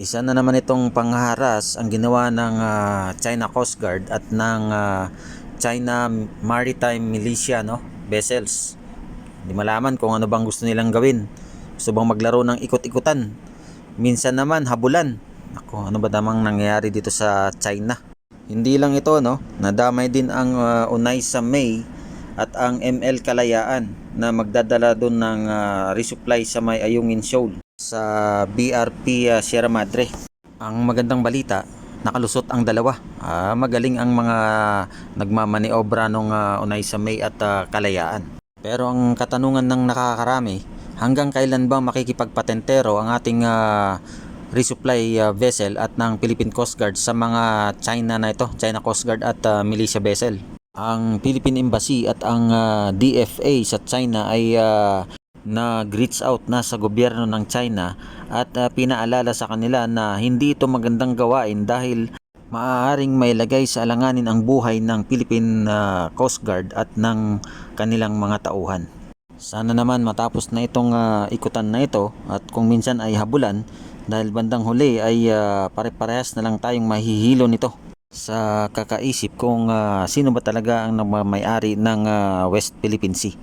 Isa na naman itong pangharas ang ginawa ng ah, China Coast Guard at ng ah, China Maritime Militia no? vessels. Hindi malaman kung ano bang gusto nilang gawin. Gusto bang maglaro ng ikot-ikutan. Minsan naman habulan. Ako, ano ba damang nangyayari dito sa China? Hindi lang ito no, nadamay din ang ah, Unay sa May at ang ML Kalayaan na magdadala doon ng ah, resupply sa may Ayungin Shoal sa BRP ah, Sierra Madre. Ang magandang balita, nakalusot ang dalawa. Ah, magaling ang mga nagmamaniobra nung ah, Unay sa May at ah, Kalayaan. Pero ang katanungan ng nakakarami, hanggang kailan ba makikipagpatentero ang ating ah, resupply ah, vessel at ng Philippine Coast Guard sa mga China na ito, China Coast Guard at ah, militia vessel? Ang Philippine Embassy at ang ah, DFA sa China ay ah, nag-reach out na sa gobyerno ng China at ah, pinaalala sa kanila na hindi ito magandang gawain dahil maaaring mailagay sa alanganin ang buhay ng Philippine ah, Coast Guard at ng kanilang mga tauhan. Sana naman matapos na itong ah, ikutan na ito at kung minsan ay habulan dahil bandang huli ay ah, pare-parehas na lang tayong mahihilo nito sa kakaisip kung ah, sino ba talaga ang nagmamayari ng ah, West Philippine Sea.